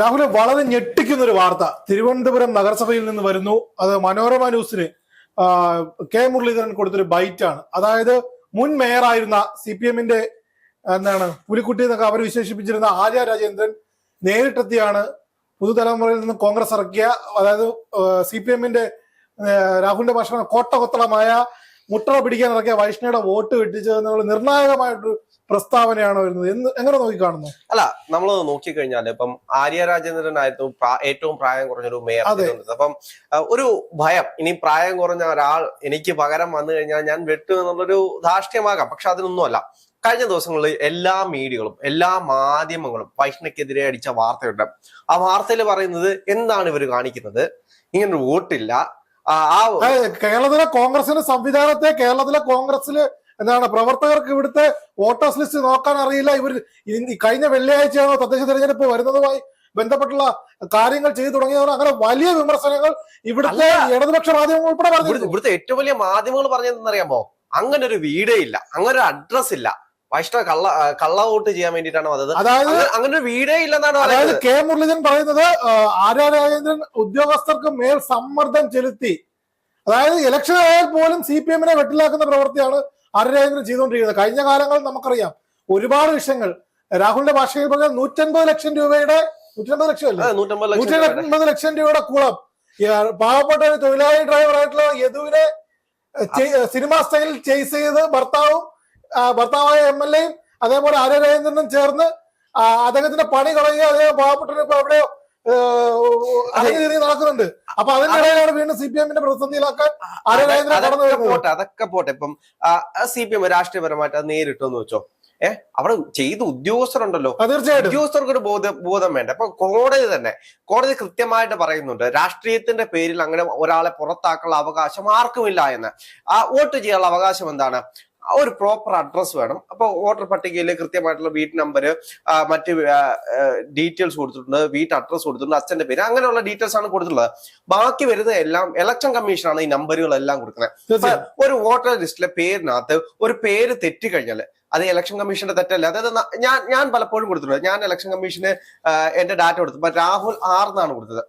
രാഹുൽ വളരെ ഞെട്ടിക്കുന്ന ഒരു വാർത്ത. തിരുവനന്തപുരം നഗരസഭയിൽ നിന്ന് വരുന്നു. അത് മനോരമ ന്യൂസിന് കെ മുരളീധരൻ കൊടുത്തൊരു ആണ് അതായത് മുൻ മേയറായിരുന്ന സി പി എമ്മിന്റെ എന്താണ് പുലിക്കുട്ടി എന്നൊക്കെ അവർ വിശേഷിപ്പിച്ചിരുന്ന ആര്യ രാജേന്ദ്രൻ നേരിട്ടെത്തിയാണ് പുതുതലമുറയിൽ നിന്ന് കോൺഗ്രസ് ഇറക്കിയ അതായത് സി പി എമ്മിന്റെ രാഹുലിന്റെ ഭാഷ കോട്ട കൊത്തളമായ മുട്ടറ പിടിക്കാൻ ഇറക്കിയ വൈഷ്ണയുടെ വോട്ട് വെട്ടിച്ചത് എന്നുള്ള നിർണായകമായിട്ടൊരു പ്രസ്താവനയാണ് വരുന്നത്? എന്ന് എങ്ങനെ നോക്കിക്കാണുന്നു അല്ല നമ്മൾ നോക്കിക്കഴിഞ്ഞാൽ ഇപ്പം ആര്യ രാജേന്ദ്രൻ ആയിരുന്നു ഏറ്റവും പ്രായം കുറഞ്ഞൊരു മേയർ. അപ്പം ഒരു ഭയം ഇനി പ്രായം കുറഞ്ഞ ഒരാൾ എനിക്ക് പകരം വന്നു കഴിഞ്ഞാൽ ഞാൻ വെട്ടു എന്നുള്ളൊരു ധാർഷ്ട്യമാകാം. പക്ഷെ അതിനൊന്നുമല്ല. കഴിഞ്ഞ ദിവസങ്ങളിൽ എല്ലാ മീഡിയകളും എല്ലാ മാധ്യമങ്ങളും വൈഷ്ണയ്ക്കെതിരെ അടിച്ച വാർത്തയുണ്ട്. ആ വാർത്തയിൽ പറയുന്നത് എന്താണ് ഇവർ കാണിക്കുന്നത്? ഇങ്ങനൊരു വോട്ടില്ല. കേരളത്തിലെ കോൺഗ്രസിന്റെ സംവിധാനത്തെ കേരളത്തിലെ കോൺഗ്രസിൽ എന്താണ് പ്രവർത്തകർക്ക് ഇവിടുത്തെ വോട്ടേഴ്സ് ലിസ്റ്റ് നോക്കാൻ അറിയില്ല. ഇവർ കഴിഞ്ഞ വെള്ളിയാഴ്ചയാണോ തദ്ദേശ തെരഞ്ഞെടുപ്പ് വരുന്നതുമായി ബന്ധപ്പെട്ടുള്ള കാര്യങ്ങൾ ചെയ്തു തുടങ്ങിയതാണ്. അങ്ങനെ വലിയ വിമർശനങ്ങൾ ഇവിടുത്തെ ഇടതുപക്ഷ മാധ്യമങ്ങൾ ഉൾപ്പെടെ പറഞ്ഞു ഇവിടുത്തെ ഏറ്റവും വലിയ മാധ്യമങ്ങൾ പറഞ്ഞതെന്നറിയാമോ? അങ്ങനെ ഒരു വീടേ ഇല്ല. അങ്ങനെ ഒരു അഡ്രസ് ഇല്ല. വൈഷ്ണവ കള്ള കള്ള വോട്ട് ചെയ്യാൻ വേണ്ടിയിട്ടാണ് വന്നത് അതായത് അങ്ങനെ- ഒരു വീടേ ഇല്ലെന്നാണ് അതായത് കെ മുരളീധരൻ പറയുന്നത് ആരാ ആര്യ രാജേന്ദ്രൻ ഉദ്യോഗസ്ഥർക്ക് മേൽ സമ്മർദ്ദം ചെലുത്തി. അതായത് ഇലക്ഷൻ ആയാൽ പോലും സി പി എമ്മിനെ വെട്ടിലാക്കുന്ന പ്രവൃത്തിയാണ് രാജേന്ദ്രൻ ചെയ്തുകൊണ്ടിരിക്കുന്നത്? കഴിഞ്ഞ കാലങ്ങളിൽ നമുക്കറിയാം ഒരുപാട് വിഷയങ്ങൾ. രാഹുലിന്റെ ഭാഷയിൽ പറഞ്ഞാൽ നൂറ്റൻപത് ലക്ഷം രൂപയുടെ നൂറ്റൻപത് ലക്ഷം അല്ലേ? നൂറ്റൻപത് ലക്ഷം രൂപയുടെ. കൂളം. പാവപ്പെട്ട ഒരു തൊഴിലാളി ഡ്രൈവർ ആയിട്ടുള്ള യദുവിനെ സിനിമാ സ്റ്റൈലിൽ ചേസ് ചെയ്ത് ഭർത്താവും ഭർത്താവായ എം എൽ എയും അതേപോലെ ആര്യ രാജേന്ദ്രനും ചേർന്ന് അദ്ദേഹത്തിന്റെ പണി കളയുക അദ്ദേഹം പാവപ്പെട്ടവന് അവിടെ എവിടെയോ തിരിഞ്ഞ് നടക്കുന്നുണ്ട്. അപ്പൊ അതിനിടയിലാണ് വീണ്ടും സി പി എമ്മിന്റെ പ്രതിസന്ധിയിലാക്കാൻ കടന്നു അതൊക്കെ വരുന്നത്. പോട്ടെ അതൊക്കെ പോട്ടെ. ഇപ്പം സി പി എം രാഷ്ട്രീയപരമായിട്ട് അത് നേരിട്ടെന്ന് വെച്ചോ. ഏഹ് അവിടെ ചെയ്ത ഉദ്യോഗസ്ഥരുണ്ടല്ലോ. തീർച്ചയായിട്ടും. ഉദ്യോഗസ്ഥർക്ക് ഒരു ബോധം ബോധം വേണ്ട. അപ്പൊ കോടതി തന്നെ കോടതി കൃത്യമായിട്ട് പറയുന്നുണ്ട് രാഷ്ട്രീയത്തിന്റെ പേരിൽ അങ്ങനെ ഒരാളെ പുറത്താക്കാനുള്ള അവകാശം ആർക്കുമില്ല എന്ന്. ആ വോട്ട് ചെയ്യാനുള്ള അവകാശം എന്താണ്? ഒരു പ്രോപ്പർ അഡ്രസ് വേണം. അപ്പോൾ വോട്ടർ പട്ടികയിൽ കൃത്യമായിട്ടുള്ള വീട്ട് നമ്പർ മറ്റ് ഡീറ്റെയിൽസ് കൊടുത്തിട്ടുണ്ട്. വീട്ട് അഡ്രസ് കൊടുത്തിട്ടുണ്ട് അച്ഛന്റെ പേര് അങ്ങനെയുള്ള ഡീറ്റെയിൽസ് ആണ് കൊടുത്തിട്ടുള്ളത്. ബാക്കി വരുന്ന എല്ലാം ഇലക്ഷൻ കമ്മീഷനാണ് ഈ നമ്പറുകളെല്ലാം കൊടുക്കുന്നത് ഒരു വോട്ടർ ലിസ്റ്റിലെ പേരിനകത്ത് ഒരു പേര് തെറ്റി തെറ്റിക്കഴിഞ്ഞാൽ അത് ഇലക്ഷൻ കമ്മീഷന്റെ തെറ്റല്ല. അതായത് ഞാൻ ഞാൻ പലപ്പോഴും കൊടുത്തിട്ടുണ്ട്. ഞാൻ ഇലക്ഷൻ കമ്മീഷന് എന്റെ ഡാറ്റ കൊടുത്തു. രാഹുൽ ആർ എന്നാണ് കൊടുത്തത്.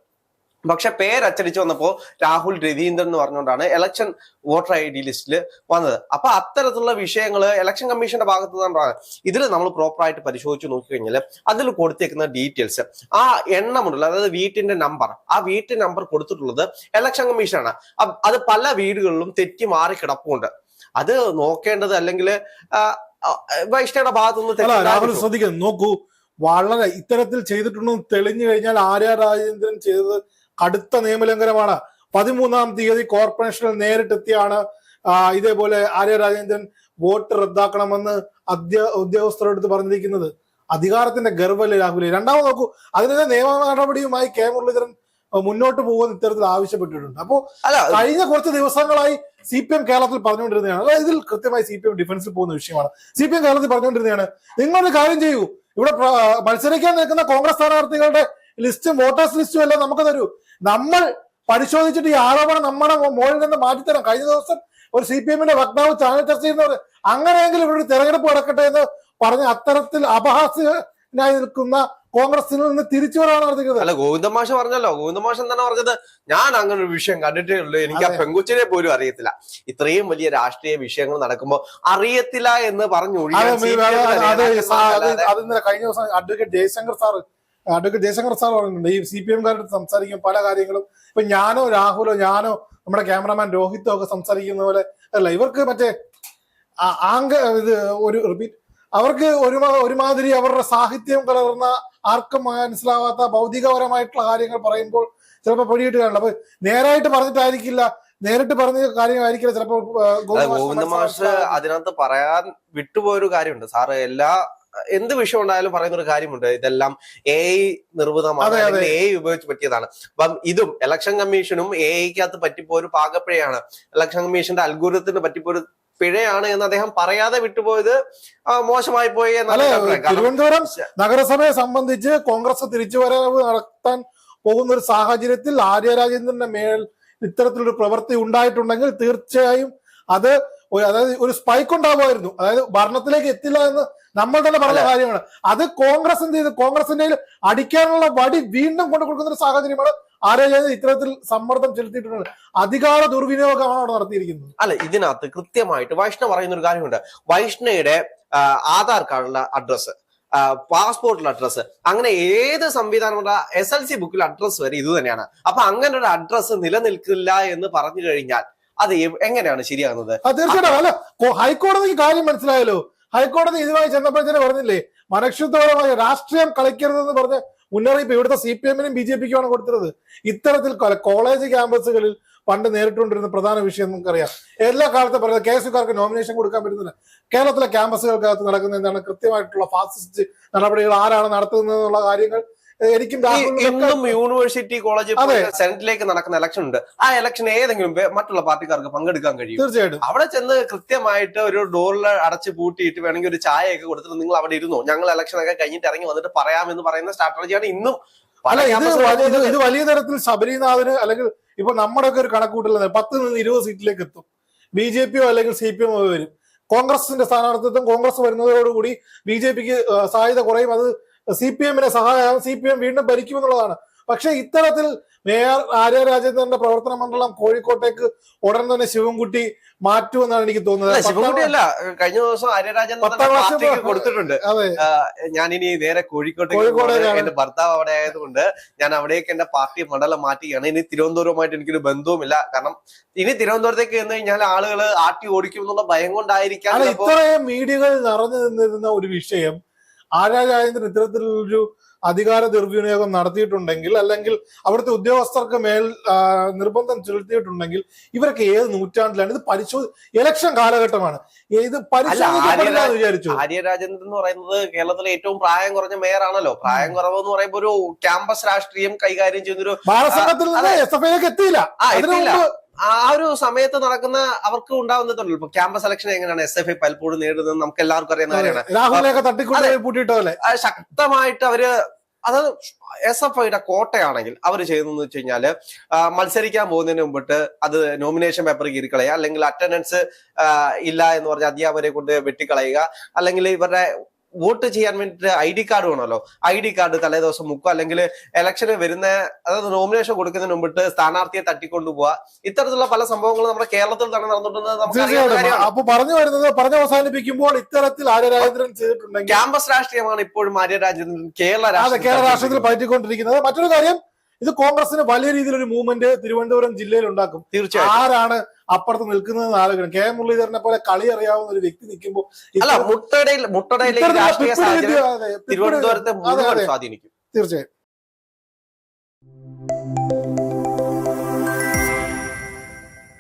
പക്ഷെ പേര് അച്ചടിച്ച് വന്നപ്പോൾ രാഹുൽ രവീന്ദ്രൻ എന്ന് പറഞ്ഞുകൊണ്ടാണ് ഇലക്ഷൻ വോട്ടർ ഐ ഡി ലിസ്റ്റിൽ വന്നത്. അപ്പൊ അത്തരത്തിലുള്ള വിഷയങ്ങൾ ഇലക്ഷൻ കമ്മീഷന്റെ ഭാഗത്ത് നിന്നാണ് ഇതിൽ നമ്മൾ പ്രോപ്പറായിട്ട് പരിശോധിച്ച് നോക്കിക്കഴിഞ്ഞാൽ അതിൽ കൊടുത്തേക്കുന്ന ഡീറ്റെയിൽസ് ആ എണ്ണമുണ്ടല്ലോ അതായത് വീട്ടിന്റെ നമ്പർ ആ വീട്ടിന്റെ നമ്പർ കൊടുത്തിട്ടുള്ളത് ഇലക്ഷൻ കമ്മീഷനാണ് അത് പല വീടുകളിലും തെറ്റി മാറി കിടപ്പുണ്ട്. അത് നോക്കേണ്ടത് അല്ലെങ്കിൽ വൈഷ്ണയുടെ ഭാഗത്തുനിന്ന് രാഹുൽ ശ്രദ്ധിക്കണം. നോക്കൂ വളരെ ഇത്തരത്തിൽ ചെയ്തിട്ടുണ്ടെന്ന് തെളിഞ്ഞു കഴിഞ്ഞാൽ ആര്യ രാജേന്ദ്രൻ ചെയ്തത് കടുത്ത നിയമലംഘനമാണ്. പതിമൂന്നാം തീയതി കോർപ്പറേഷനിൽ നേരിട്ടെത്തിയാണ് ഇതേപോലെ ആര്യ രാജേന്ദ്രൻ വോട്ട് റദ്ദാക്കണമെന്ന് അധ്യ ഉദ്യോഗസ്ഥരോട് പറഞ്ഞിരിക്കുന്നത്. അധികാരത്തിന്റെ ഗർവല്ലേ രാഹുലെ? രണ്ടാമത് നോക്കൂ അതിനെതിരെ നിയമ നടപടിയുമായി കെ മുരളീധരൻ മുന്നോട്ട് പോകുന്ന ഇത്തരത്തിൽ ആവശ്യപ്പെട്ടിട്ടുണ്ട്. അപ്പോ കഴിഞ്ഞ കുറച്ച് ദിവസങ്ങളായി സി പി എം കേരളത്തിൽ പറഞ്ഞുകൊണ്ടിരുന്നതാണ്. അതായത് ഇതിൽ കൃത്യമായി സി പി എം ഡിഫൻസിൽ പോകുന്ന വിഷയമാണ്. സി പി എം കേരളത്തിൽ പറഞ്ഞുകൊണ്ടിരുന്നതാണ് നിങ്ങളൊരു കാര്യം ചെയ്യൂ. ഇവിടെ മത്സരിക്കാൻ നിൽക്കുന്ന കോൺഗ്രസ് സ്ഥാനാർത്ഥികളുടെ ലിസ്റ്റും വോട്ടേഴ്സ് ലിസ്റ്റും എല്ലാം നമുക്ക് തരൂ നമ്മൾ പരിശോധിച്ചിട്ട് ഈ ആരോപണം നമ്മുടെ മോളിൽ നിന്ന് മാറ്റിത്തരാം കഴിഞ്ഞ ദിവസം ഒരു സി പി എമ്മിന്റെ വക്താവ് ചാനൽ ചർച്ച ചെയ്യുന്നവർ അങ്ങനെയെങ്കിലും ഇവിടെ തെരഞ്ഞെടുപ്പ് നടക്കട്ടെ എന്ന് പറഞ്ഞ് അത്തരത്തിൽ അപഹാസ്യനായി നിൽക്കുന്ന കോൺഗ്രസിൽ നിന്ന് തിരിച്ചു വരാണ് നടത്തിയത് അല്ല ഗോവിന്ദമാഷ പറഞ്ഞല്ലോ ഗോവിന്ദമാഷ എന്താണ് പറഞ്ഞത് ഞാൻ അങ്ങനെ ഒരു വിഷയം കണ്ടിട്ടേ ഉള്ളൂ എനിക്ക് ആ പെങ്കുച്ചിനെ പോലും അറിയത്തില്ല ഇത്രയും വലിയ രാഷ്ട്രീയ വിഷയങ്ങൾ നടക്കുമ്പോൾ അറിയത്തില്ല എന്ന് പറഞ്ഞു കഴിഞ്ഞ ദിവസം advocate Jayashankar sir advocate Jayashankar sir പറഞ്ഞിട്ടുണ്ട് ഈ സി പി എംകാരുടെ സംസാരിക്കും പല കാര്യങ്ങളും ഇപ്പൊ ഞാനോ രാഹുലോ ഞാനോ നമ്മുടെ ക്യാമറാമാൻ രോഹിത്തോ ഒക്കെ സംസാരിക്കുന്ന പോലെ അല്ല ഇവർക്ക് മറ്റേ ആങ്ക ഇത് ഒരു റിപ്പീറ്റ് അവർക്ക് ഒരു ഒരുമാതിരി അവരുടെ സാഹിത്യം കലർന്ന ആർക്കും മനസ്സിലാവാത്ത ഭൗതികപരമായിട്ടുള്ള കാര്യങ്ങൾ പറയുമ്പോൾ ചിലപ്പോൾ പൊടിയിട്ട് കാണില്ല അപ്പൊ നേരായിട്ട് പറഞ്ഞിട്ടായിരിക്കില്ല. നേരിട്ട് പറഞ്ഞ കാര്യമായിരിക്കില്ല ചിലപ്പോൾ ഗോവിന്ദ മാഷ് അതിനകത്ത് പറയാൻ വിട്ടുപോയൊരു കാര്യമുണ്ട്. സാറ് എല്ലാ എന്ത് വിഷയം ഉണ്ടായാലും പറയുന്ന ഒരു കാര്യമുണ്ട്. ഇതെല്ലാം എ ഐ നിർമ്മിതമാണ്. എ ഐ ഉപയോഗിച്ച് പറ്റിയതാണ്. അപ്പം ഇതും ഇലക്ഷൻ കമ്മീഷനും എ ഐക്കകത്ത് പറ്റിപ്പോ ഒരു പാകപ്പിഴയാണ്. ഇലക്ഷൻ കമ്മീഷന്റെ അൽഗോരത്തിന് പറ്റിപ്പോ ഒരു പിഴയാണ് എന്ന് അദ്ദേഹം പറയാതെ വിട്ടുപോയത് മോശമായി പോയി തിരുവനന്തപുരം നഗരസഭയെ സംബന്ധിച്ച് കോൺഗ്രസ് തിരിച്ചുവരവ് നടത്താൻ പോകുന്ന ഒരു സാഹചര്യത്തിൽ ആര്യ രാജേന്ദ്രന്റെ മേൽ ഇത്തരത്തിലൊരു പ്രവൃത്തി ഉണ്ടായിട്ടുണ്ടെങ്കിൽ തീർച്ചയായും അത് ഒരു- അതായത് ഒരു സ്പൈക്ക് ഉണ്ടാവുമായിരുന്നു. അതായത് ഭരണത്തിലേക്ക് എത്തില്ല എന്ന് നമ്മൾ തന്നെ പറഞ്ഞ കാര്യമാണ്. അത് കോൺഗ്രസ് എന്ത് ചെയ്തു? കോൺഗ്രസിന്റെ അടിക്കാനുള്ള വടി വീണ്ടും കൊണ്ടു കൊടുക്കുന്ന ഒരു സാഹചര്യമാണ് ആരോഗ്യ ഇത്തരത്തിൽ സമ്മർദ്ദം ചെലുത്തിയിട്ടുണ്ട് അധികാര ദുർവിനിയോഗമാണ് അവിടെ നടത്തിയിരിക്കുന്നത്. അല്ല ഇതിനകത്ത് കൃത്യമായിട്ട് വൈഷ്ണവ് പറയുന്ന ഒരു കാര്യമുണ്ട്. വൈഷ്ണയുടെ ആധാർ കാർഡിലെ അഡ്രസ്സ് പാസ്പോർട്ടിൽ അഡ്രസ്സ് അങ്ങനെ ഏത് സംവിധാനമുള്ള എസ് എൽ സി ബുക്കിൽ അഡ്രസ്സ് വരെ ഇത് തന്നെയാണ്. അപ്പൊ അങ്ങനെ ഒരു അഡ്രസ്സ് നിലനിൽക്കില്ല എന്ന് പറഞ്ഞു കഴിഞ്ഞാൽ അത് എങ്ങനെയാണ് ശരിയാകുന്നത്? തീർച്ചയായിട്ടും. അല്ല ഹൈക്കോടതിക്ക് കാര്യം മനസ്സിലായല്ലോ. ഹൈക്കോടതി ഇതുമായി ചെന്നപ്പോഴത്തേന് പറഞ്ഞില്ലേ മനക്ഷുദ്ധപരമായ രാഷ്ട്രീയം കളിക്കരുതെന്ന് പറഞ്ഞ മുന്നറിയിപ്പ് ഇവിടുത്തെ സി പി എമ്മിനും ബി ജെ പിക്കുമാണ് കൊടുത്തത് ഇത്തരത്തിൽ കോളേജ് ക്യാമ്പസുകളിൽ പണ്ട് നേരിട്ടുകൊണ്ടിരുന്ന പ്രധാന വിഷയം നമുക്കറിയാം. എല്ലാ കാലത്തും പറയുന്നത് കെ എസ് യുക്കാർക്ക് നോമിനേഷൻ കൊടുക്കാൻ പറ്റുന്നില്ല. കേരളത്തിലെ ക്യാമ്പസുകൾക്കകത്ത് നടക്കുന്ന എന്താണ് കൃത്യമായിട്ടുള്ള ഫാസിസ്റ്റ് നടപടികൾ ആരാണ് നടത്തുന്നത് എന്നുള്ള കാര്യങ്ങൾ എനിക്കും ഇന്നും യൂണിവേഴ്സിറ്റി കോളേജ്. സെനറ്റിലേക്ക് നടക്കുന്ന ഇലക്ഷൻ ഉണ്ട്. ആ ഇലക്ഷൻ ഏതെങ്കിലും മറ്റുള്ള പാർട്ടിക്കാർക്ക് പങ്കെടുക്കാൻ കഴിയും. തീർച്ചയായിട്ടും. അവിടെ ചെന്ന് കൃത്യമായിട്ട് ഒരു ഡോറിൽ അടച്ച് പൂട്ടിയിട്ട് വേണമെങ്കിൽ ഒരു ചായയൊക്കെ കൊടുത്തിട്ട് നിങ്ങൾ അവിടെ ഇരുന്നു? ഞങ്ങൾ ഇലക്ഷൻ ഒക്കെ കഴിഞ്ഞിട്ട് ഇറങ്ങി വന്നിട്ട് പറയാമെന്ന് പറയുന്ന സ്ട്രാറ്റജിയാണ് ഇന്നും അല്ല ഇത് ഇത് വലിയ തരത്തിൽ ശബരിനാഥന് അല്ലെങ്കിൽ ഇപ്പൊ നമ്മുടെ ഒക്കെ ഒരു കണക്കൂട്ടില്ല പത്ത് നിന്ന് ഇരുപത് സീറ്റിലേക്ക് എത്തും. ബി ജെ പിയോ അല്ലെങ്കിൽ സി പി എമ്മോ വരും കോൺഗ്രസിന്റെ സ്ഥാനാർത്ഥിത്വം കോൺഗ്രസ് വരുന്നതോടുകൂടി ബി ജെ പിക്ക് സാധ്യത കുറയും. അത് സി പി എമ്മിനെ സഹായം സി പി എം വീണ്ടും ഭരിക്കുമെന്നുള്ളതാണ് പക്ഷെ ഇത്തരത്തിൽ മേയർ ആര്യ രാജേന്ദ്രന്റെ പ്രവർത്തന മണ്ഡലം കോഴിക്കോട്ടേക്ക് ഉടൻ തന്നെ ശിവൻകുട്ടി മാറ്റുമെന്നാണ് എനിക്ക് തോന്നുന്നത്. ശിവൻകുട്ടി അല്ല കഴിഞ്ഞ ദിവസം ആര്യ രാജേന്ദ്രൻ കൊടുത്തിട്ടുണ്ട്. ഞാൻ ഇനി നേരെ കോഴിക്കോട്ടേക്ക്. എന്റെ ഭർത്താവ് അവിടെ ആയതുകൊണ്ട് ഞാൻ അവിടേക്ക് എന്റെ പാർട്ടി മണ്ഡലം മാറ്റുകയാണ്. ഇനി തിരുവനന്തപുരവുമായിട്ട് എനിക്കൊരു ബന്ധവുമില്ല. കാരണം ഇനി തിരുവനന്തപുരത്തേക്ക് ചെന്ന് കഴിഞ്ഞാൽ ആളുകൾ ആട്ടി ഓടിക്കും എന്നുള്ള ഭയം കൊണ്ടായിരിക്കാം. ഇത്രയും മീഡിയകൾ നിറഞ്ഞു നിന്നിരുന്ന ഒരു വിഷയം ആര്യ രാജേന്ദ്രൻ ഇത്തരത്തിലൊരു അധികാര ദുർവിനിയോഗം നടത്തിയിട്ടുണ്ടെങ്കിൽ അല്ലെങ്കിൽ അവിടുത്തെ ഉദ്യോഗസ്ഥർക്ക് മേൽ നിർബന്ധം ചെലുത്തിയിട്ടുണ്ടെങ്കിൽ ഇവരൊക്കെ ഏത് നൂറ്റാണ്ടിലാണ്? ഇത് പരിശോധി ഇലക്ഷൻ കാലഘട്ടമാണ്. ഇത് വിചാരിച്ചു. ആര്യ രാജേന്ദ്രൻ എന്ന് പറയുന്നത് കേരളത്തിലെ ഏറ്റവും പ്രായം കുറഞ്ഞ മേയർ ആണല്ലോ പ്രായം കുറവ് എന്ന് പറയുമ്പോൾ ഒരു ക്യാമ്പസ് രാഷ്ട്രീയം കൈകാര്യം ചെയ്യുന്നൊരു ബാലസംഘത്തിൽ നിന്ന് അതെ. എസ് എഫ് ഐയിലേക്ക് എത്തിയില്ല. ആ ഒരു സമയത്ത് നടക്കുന്ന അവർക്ക് ഉണ്ടാവുന്നതുണ്ടല്ലോ. ഇപ്പൊ ക്യാമ്പസ് സെലക്ഷൻ എങ്ങനെയാണ് എസ് എഫ് ഐ പലപ്പോഴും നേരിടുന്നത് നമുക്ക് എല്ലാവർക്കും അറിയുന്ന കാര്യമാണ്. ശക്തമായിട്ട് അവർ അത് എസ് എഫ് ഐയുടെ കോട്ടയാണെങ്കിൽ അവർ ചെയ്യുന്നതെന്ന് വെച്ച് കഴിഞ്ഞാൽ മത്സരിക്കാൻ പോകുന്നതിന് മുമ്പിട്ട് അത് നോമിനേഷൻ പേപ്പർ കീറിക്കളയുക അല്ലെങ്കിൽ അറ്റൻഡൻസ് ഇല്ല എന്ന് പറഞ്ഞ അധ്യാപകരെ കൊണ്ട് വെട്ടിക്കളയുക അല്ലെങ്കിൽ ഇവരുടെ വോട്ട് ചെയ്യാൻ വേണ്ടിയിട്ട് ഐ ഡി കാർഡ് വേണമല്ലോ. ഐ ഡി കാർഡ് തലേദിവസം മുക്കുക. അല്ലെങ്കിൽ ഇലക്ഷന് വരുന്ന അതായത് നോമിനേഷൻ കൊടുക്കുന്നതിന് മുമ്പിട്ട് സ്ഥാനാർത്ഥിയെ തട്ടിക്കൊണ്ടു പോവുക. ഇത്തരത്തിലുള്ള പല സംഭവങ്ങളും നമ്മുടെ കേരളത്തിൽ തന്നെ നടന്നിട്ടുണ്ടെന്ന് അപ്പൊ പറഞ്ഞു വരുന്നത് പറഞ്ഞു അവസാനിപ്പിക്കുമ്പോൾ ഇത്തരത്തിൽ ചെയ്തിട്ടുണ്ടെങ്കിൽ ക്യാമ്പസ് രാഷ്ട്രീയമാണ് ഇപ്പോഴും ആര്യ രാജേന്ദ്രൻ കേരള കേരള രാഷ്ട്രീയത്തിൽ പറ്റിക്കൊണ്ടിരിക്കുന്നത്. മറ്റൊരു കാര്യം ഇത് കോൺഗ്രസിന് വലിയ രീതിയിലൊരു മൂവ്മെന്റ് തിരുവനന്തപുരം ജില്ലയിൽ ഉണ്ടാക്കും. തീർച്ചയായും ആരാണ് അപ്പുറത്ത് നിൽക്കുന്നത് ആലോചിക്കണം. കെ മുരളീധരനെ പോലെ കളി അറിയാവുന്ന ഒരു വ്യക്തി നിൽക്കുമ്പോൾ അല്ല മുട്ടടയിൽ മുട്ടടയിലെ തിരുവനന്തപുരത്തെ സ്വാധീനിക്കും. തീർച്ചയായും.